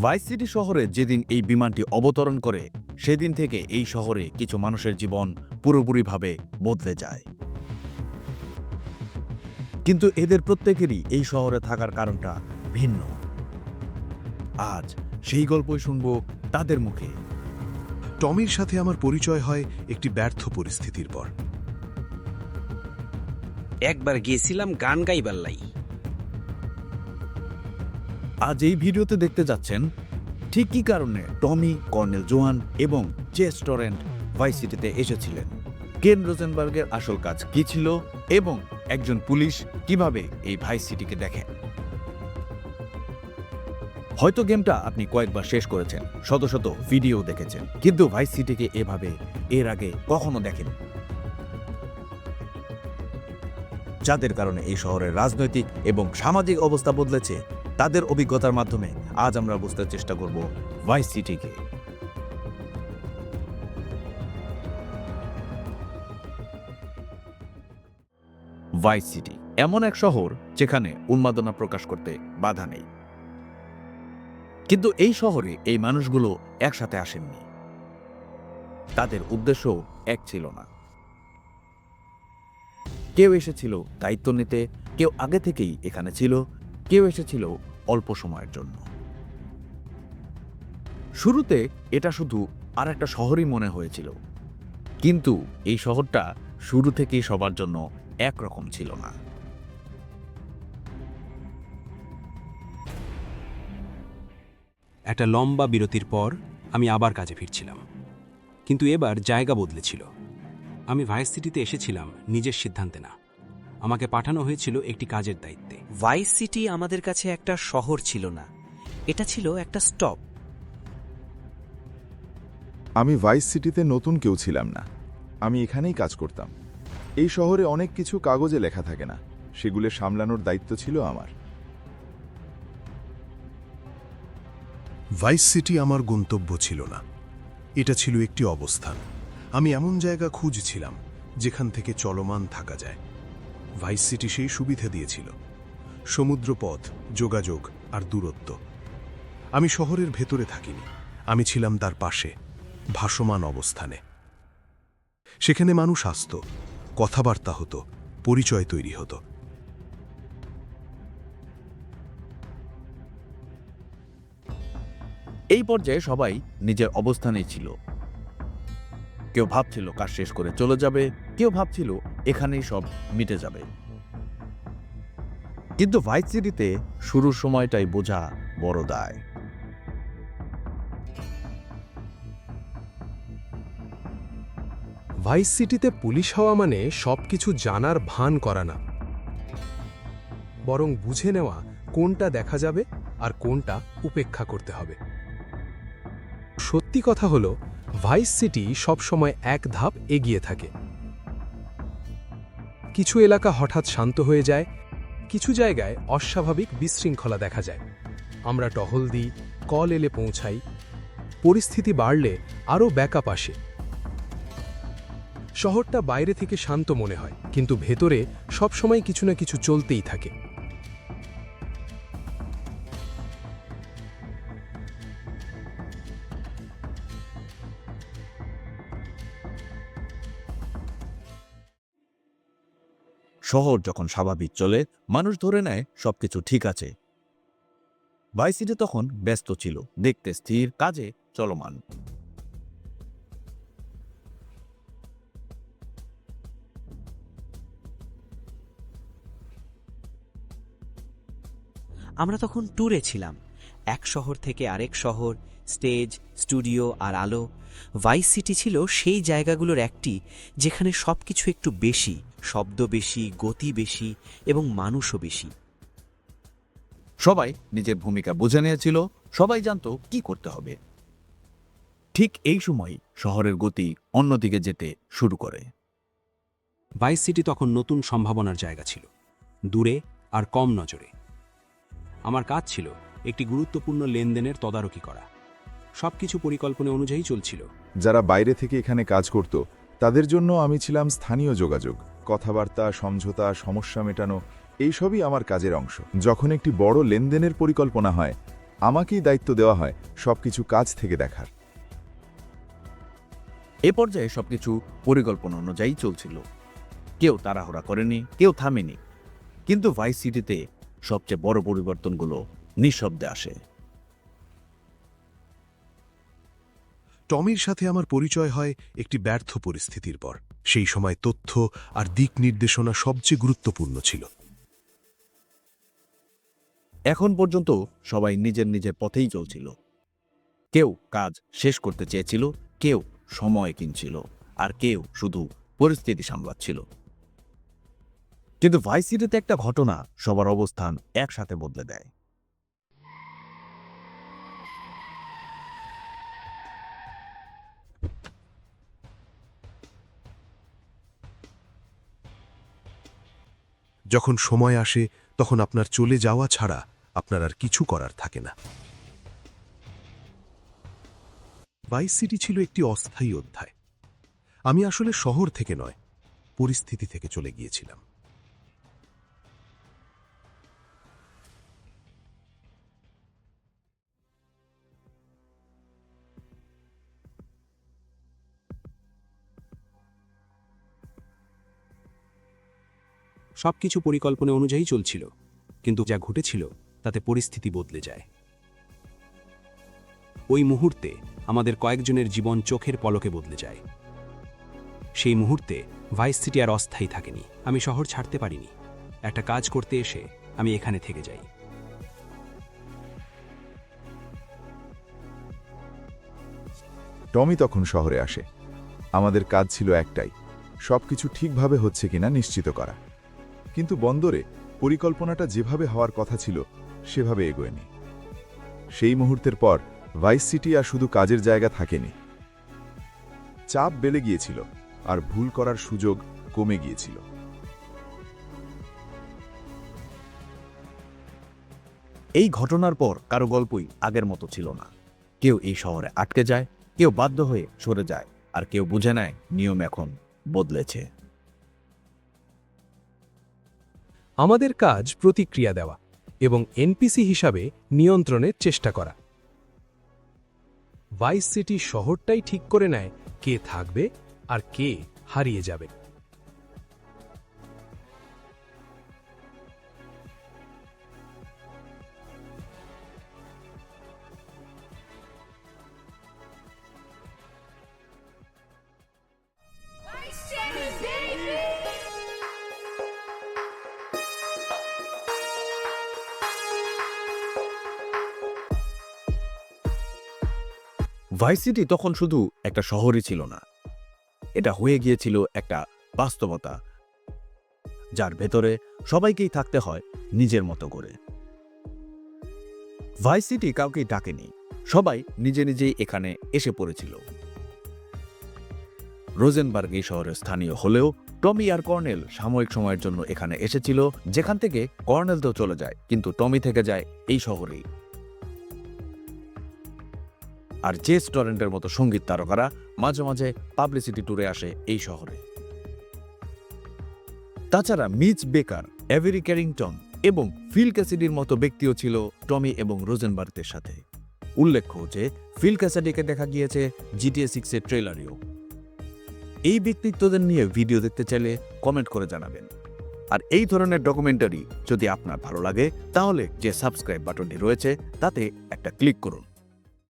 Vice city শহরে যেদিন এই বিমানটি অবতরণ করে সেদিন থেকে এই শহরে কিছু মানুষের জীবন পুরোপুরিভাবে বদলে যায়। কিন্তু এদের প্রত্যেকেরই এই শহরে থাকার কারণটা ভিন্ন। আজ সেই গল্পই শুনব তাদের মুখে। টমির সাথে আমার পরিচয় হয় একটি ব্যর্থ পরিস্থিতির পর। একবার গিয়েছিলাম গান গাইবার লাই। আজ এই ভিডিওতে দেখতে যাচ্ছেন ঠিক কী কারণে টমি, কর্নেল জোয়ান এবং চেস টরেন্ট ভাইস সিটিতে এসেছিলেন? কেন রোজেনবার্গের আসল কাজ কি ছিল এবং একজন পুলিশ কীভাবে এই ভাইস সিটিকে দেখেন হয়তো গেমটা আপনি কয়েকবার শেষ করেছেন, শত শত ভিডিও দেখেছেন, কিন্তু ভাইস সিটিকে এভাবে এর আগে কখনো দেখেন যাদের কারণে এই শহরের রাজনৈতিক এবং সামাজিক অবস্থা বদলেছে তাদের অভিজ্ঞতার মাধ্যমে আজ আমরা বুঝতে চেষ্টা করব ভাইস সিটিকে। ভাইস সিটি এমন এক শহর যেখানে উন্মাদনা প্রকাশ করতে বাধা নেই। কিন্তু এই শহরে এই মানুষগুলো একসাথে আসেননি। তাদের উদ্দেশ্য এক ছিল না। কেউ এসেছিল দায়িত্ব নিতে, কেউ আগে থেকেই এখানে ছিল, কেউ এসেছিল অল্প সময়ের জন্য। শুরুতে এটা শুধু আর একটা শহরই মনে হয়েছিল। কিন্তু এই শহরটা শুরু থেকেই সবার জন্য একরকম ছিল না। একটা লম্বা বিরতির পর আমি আবার কাজে ফিরছিলাম। কিন্তু এবার জায়গা বদলেছিল। আমি ভাইস সিটিতে এসেছিলাম নিজের সিদ্ধান্তে না। আমাকে পাঠানো হয়েছিল একটি কাজের দায়িত্বে। ভাইস সিটি আমাদের কাছে একটা শহর ছিল না। এটা ছিল একটা স্টপ। আমি ভাইস সিটিতে নতুন কেউ ছিলাম না। আমি এখানেই কাজ করতাম। এই শহরে অনেক কিছু কাগজে লেখা থাকে না। সেগুলো সামলানোর দায়িত্ব ছিল আমার। ভাইস সিটি আমার গন্তব্য ছিল না। এটা ছিল একটি অবস্থান। আমি এমন জায়গা খুঁজছিলাম যেখান থেকে চলমান থাকা যায়। ভাইস সিটি সেই সুবিধা দিয়েছিল। সমুদ্রপথ, যোগাযোগ আর দূরত্ব। আমি শহরের ভেতরে থাকিনি। আমি ছিলাম তার পাশে, ভাসমান অবস্থানে। সেখানে মানুষ আসত, কথাবার্তা হতো, পরিচয় তৈরি হতো। এই পর্যায়ে সবাই নিজের অবস্থানে ছিল। কেউ ভাবছিল কাজ শেষ করে চলে যাবে, কেউ ভাবছিল এখানেই সব মিটে যাবে। কিন্তু ভাইস সিটিতে শুরুর সময়টাই বোঝা বড় দায়। ভাইস সিটিতে পুলিশ হওয়া মানে সবকিছু জানার ভান করা না। বরং বুঝে নেওয়া কোনটা দেখা যাবে আর কোনটা উপেক্ষা করতে হবে। সত্যি কথা হলো ভাইস সিটি সবসময় এক ধাপ এগিয়ে থাকে। কিছু এলাকা হঠাৎ শান্ত হয়ে যায়, কিছু জায়গায় অস্বাভাবিক বিশৃঙ্খলা দেখা যায়। আমরা টহল দিই, কল এলে পৌঁছাই, পরিস্থিতি বাড়লে আরও ব্যাকআপ আসে। শহরটা বাইরে থেকে শান্ত মনে হয়, কিন্তু ভেতরে সবসময় কিছু না কিছু চলতেই থাকে। শহর যখন স্বাভাবিক চলে, মানুষ ধরে নেয় সবকিছু ঠিক আছে। ভাইস সিটি তখন ব্যস্ত ছিল, দেখতে স্থির, কাজে চলমান। আমরা তখন ট্যুরে ছিলাম। এক শহর থেকে আরেক শহর, স্টেজ, স্টুডিও আর আলো। ভাইস সিটি ছিল সেই জায়গাগুলোর একটি, যেখানে সবকিছু একটু বেশি। শব্দ বেশি গতি বেশি এবং মানুষও বেশি। সবাই নিজের ভূমিকা বুঝে নিয়েছিল সবাই জানতো কি করতে হবে। ঠিক এই সময় শহরের গতি অন্যদিকে যেতে শুরু করে। ভাইস সিটি তখন নতুন সম্ভাবনার জায়গা ছিল দূরে আর কম নজরে। আমার কাজ ছিল একটি গুরুত্বপূর্ণ লেনদেনের তদারকি করা। সবকিছু পরিকল্পনা অনুযায়ী চলছিল। যারা বাইরে থেকে এখানে কাজ করত তাদের জন্য আমি ছিলাম স্থানীয় যোগাযোগ। কথাবার্তা, সমঝোতা, সমস্যা মেটানো, এইসবই আমার কাজের অংশ। যখন একটি বড় লেনদেনের পরিকল্পনা হয়, আমাকেই দায়িত্ব দেওয়া হয় সবকিছু কাজ থেকে দেখার। এ পর্যায়ে সবকিছু পরিকল্পনা অনুযায়ী চলছিল। কেউ তাড়াহুড়া করেনি, কেউ থামেনি। কিন্তু ভাইস সিটিতে সবচেয়ে বড় পরিবর্তনগুলো নিঃশব্দে আসে। টমির সাথে আমার পরিচয় হয় একটি ব্যর্থ পরিস্থিতির পর। সেই সময় তথ্য আর দিক নির্দেশনা সবচেয়ে গুরুত্বপূর্ণ ছিল। এখন পর্যন্ত সবাই নিজের নিজের পথেই চলছিল। কেউ কাজ শেষ করতে চেয়েছিল, কেউ সময় কিনছিল, আর কেউ শুধু পরিস্থিতি সামলাচ্ছিল। কিন্তু ভাইসিটিতে একটা ঘটনা সবার অবস্থান একসাথে বদলে দেয়। যখন সময় আসে, তখন আপনার চলে যাওয়া ছাড়া আপনার আর কিছু করার থাকে না। বাইস সিটি ছিল একটি অস্থায়ী অধ্যায়। আমি আসলে শহর থেকে নয়, পরিস্থিতি থেকে চলে গিয়েছিলাম। সবকিছু পরিকল্পনা অনুযায়ী চলছিল, কিন্তু যা ঘটেছিল তাতে পরিস্থিতি বদলে যায়। ওই মুহূর্তে আমাদের কয়েকজনের জীবন চোখের পলকে বদলে যায়। সেই মুহূর্তে ভাইস সিটি আর অস্থায়ী থাকেনি, আমি শহর ছাড়তে পারিনি। একটা কাজ করতে এসে আমি এখানে থেকে যাই। টমি তখন শহরে আসে। আমাদের কাজ ছিল একটাই, সবকিছু ঠিকভাবে হচ্ছে কিনা নিশ্চিত করা। কিন্তু বন্দরে পরিকল্পনাটা যেভাবে হওয়ার কথা ছিল, সেভাবে এগোয়নি। সেই মুহূর্তের পর ভাইস সিটি আর শুধু কাজের জায়গা থাকেনি। চাপ বেড়ে গিয়েছিল আর ভুল করার সুযোগ কমে গিয়েছিল। এই ঘটনার পর কারও গল্পই আগের মতো ছিল না। কেউ এই শহরে আটকে যায়, কেউ বাধ্য হয়ে সরে যায়, আর কেউ বুঝে নেয় নিয়ম এখন বদলেছে। আমাদের কাজ প্রতিক্রিয়া দেওয়া এবং এনপিসি হিসাবে নিয়ন্ত্রণের চেষ্টা করা। ভাইস সিটি শহরটাই ঠিক করে নেয় কে থাকবে আর কে হারিয়ে যাবে। ভাইসিটি তখন শুধু একটা শহরই ছিল না। এটা হয়ে গিয়েছিল একটা বাস্তবতা, যার ভেতরে সবাইকেই থাকতে হয় নিজের মতো করে। ভাইসিটি কাউকেই ডাকেনি, সবাই নিজে নিজেই এখানে এসে পড়েছিল। রোজেনবার্গ এই শহরের স্থানীয় হলেও টমি আর কর্নেল সাময়িক সময়ের জন্য এখানে এসেছিল, যেখান থেকে কর্নেল তো চলে যায়, কিন্তু টমি থেকে যায় এই শহরেই। আর যে স্টরেন্টের মতো সংগীত তারকারা মাঝে মাঝে পাবলিসিটি ট্যুরে আসে এই শহরে। তাছাড়া মিচ বেকার, এভেরি ক্যারিংটন এবং ফিল ক্যাসিডির মতো ব্যক্তিও ছিল টমি এবং রোজেনবার্গের সাথে। উল্লেখ্য যে ফিল ক্যাসাডিকে দেখা গিয়েছে জিটিএ সিক্সের ট্রেলারেও এই ব্যক্তিত্বদের নিয়ে ভিডিও দেখতে চাইলে কমেন্ট করে জানাবেন। আর এই ধরনের ডকুমেন্টারি যদি আপনার ভালো লাগে, তাহলে যে সাবস্ক্রাইব বাটনটি রয়েছে, তাতে একটা ক্লিক করুন।